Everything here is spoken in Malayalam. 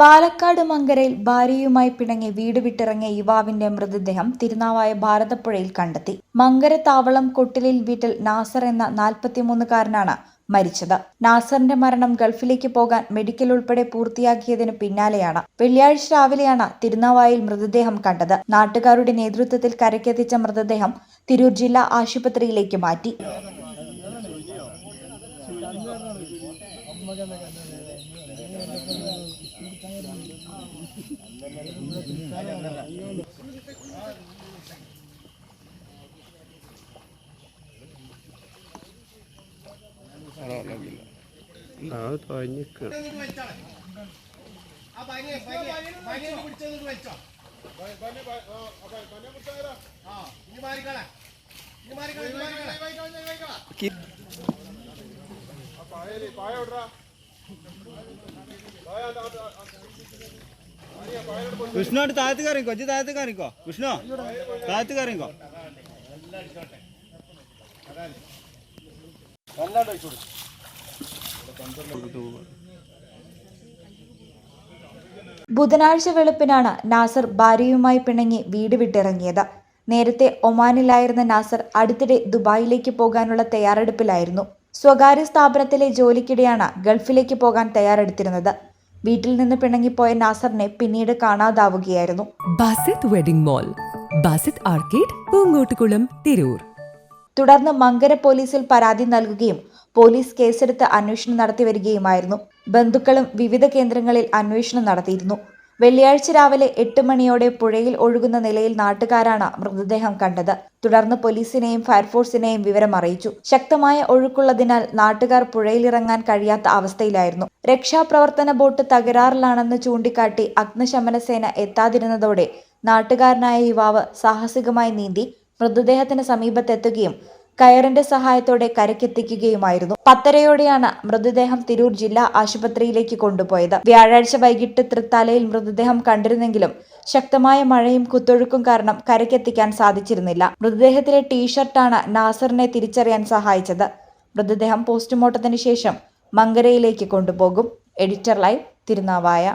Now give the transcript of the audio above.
പാലക്കാട് മങ്കരയിൽ ഭാര്യയുമായി പിണങ്ങി വീട് വിട്ടിറങ്ങിയ യുവാവിന്റെ മൃതദേഹം തിരുനാവായ ഭാരതപ്പുഴയിൽ കണ്ടെത്തി. മങ്കര താവളം കൊട്ടിലിൽ വീട്ടിൽ നാസർ എന്ന നാൽപ്പത്തിമൂന്നുകാരനാണ് മരിച്ചത്. നാസറിന്റെ മരണം ഗൾഫിലേക്ക് പോകാൻ മെഡിക്കൽ ഉൾപ്പെടെ പൂർത്തിയാക്കിയതിന് പിന്നാലെയാണ്. വെള്ളിയാഴ്ച രാവിലെയാണ് തിരുനാവായിൽ മൃതദേഹം കണ്ടത്. നാട്ടുകാരുടെ നേതൃത്വത്തിൽ കരക്കെത്തിച്ച മൃതദേഹം തിരൂർ ജില്ലാ ആശുപത്രിയിലേക്ക് മാറ്റി. ആ തുഴഞ്ഞിക്കണം ആ വിഷ്ണു അവിടെ താഴത്ത് കയറിക്കോ ഇജ്ജ് താഴത്ത് കയറിക്കോ. വിഷ്ണു താഴത്ത് കയറിക്കോ. ബുധനാഴ്ച വെളുപ്പിനാണ് നാസർ ഭാര്യയുമായി പിണങ്ങി വീട് വിട്ടിറങ്ങിയത്. നേരത്തെ ഒമാനിലായിരുന്ന നാസർ അടുത്തിടെ ദുബായിലേക്ക് പോകാനുള്ള തയ്യാറെടുപ്പിലായിരുന്നു. സ്വകാര്യ സ്ഥാപനത്തിലെ ജോലിക്കിടെയാണ് ഗൾഫിലേക്ക് പോകാൻ തയ്യാറെടുത്തിരുന്നത്. വീട്ടിൽ നിന്ന് പിണങ്ങിപ്പോയ നാസറിനെ പിന്നീട് കാണാതാവുകയായിരുന്നു. Basith wedding mall Basith arcade Poongottukulam Tirur. തുടർന്ന് മങ്കര പോലീസിൽ പരാതി നൽകുകയും പോലീസ് കേസെടുത്ത് അന്വേഷണം നടത്തി വരികയുമായിരുന്നു ബന്ധുക്കളും വിവിധ കേന്ദ്രങ്ങളിൽ അന്വേഷണം നടത്തിയിരുന്നു. വെള്ളിയാഴ്ച രാവിലെ എട്ട് മണിയോടെ പുഴയിൽ ഒഴുകുന്ന നിലയിൽ നാട്ടുകാരാണ് മൃതദേഹം കണ്ടത്. തുടർന്ന് പോലീസിനെയും ഫയർഫോഴ്സിനെയും വിവരം അറിയിച്ചു. ശക്തമായ ഒഴുക്കുള്ളതിനാൽ നാട്ടുകാർ പുഴയിലിറങ്ങാൻ കഴിയാത്ത അവസ്ഥയിലായിരുന്നു. രക്ഷാപ്രവർത്തന ബോട്ട് തകരാറിലാണെന്ന് ചൂണ്ടിക്കാട്ടി അഗ്നിശമന സേന എത്താതിരുന്നതോടെ നാട്ടുകാരനായ യുവാവ് സാഹസികമായി നീന്തി മൃതദേഹത്തിന് സമീപത്തെത്തുകയും കയറിന്റെ സഹായത്തോടെ കരക്കെത്തിക്കുകയുമായിരുന്നു പത്തരയോടെയാണ് മൃതദേഹം തിരൂർ ജില്ലാ ആശുപത്രിയിലേക്ക് കൊണ്ടുപോയത്. വ്യാഴാഴ്ച വൈകിട്ട് തൃത്താലയിൽ മൃതദേഹം കണ്ടിരുന്നെങ്കിലും ശക്തമായ മഴയും കുത്തൊഴുക്കും കാരണം കരക്കെത്തിക്കാൻ സാധിച്ചിരുന്നില്ല. മൃതദേഹത്തിലെ ടീഷർട്ടാണ് നാസറിനെ തിരിച്ചറിയാൻ സഹായിച്ചത്. മൃതദേഹം പോസ്റ്റ്മോർട്ടത്തിന് ശേഷം മങ്കരയിലേക്ക് കൊണ്ടുപോകും. Editor live Thirunavaya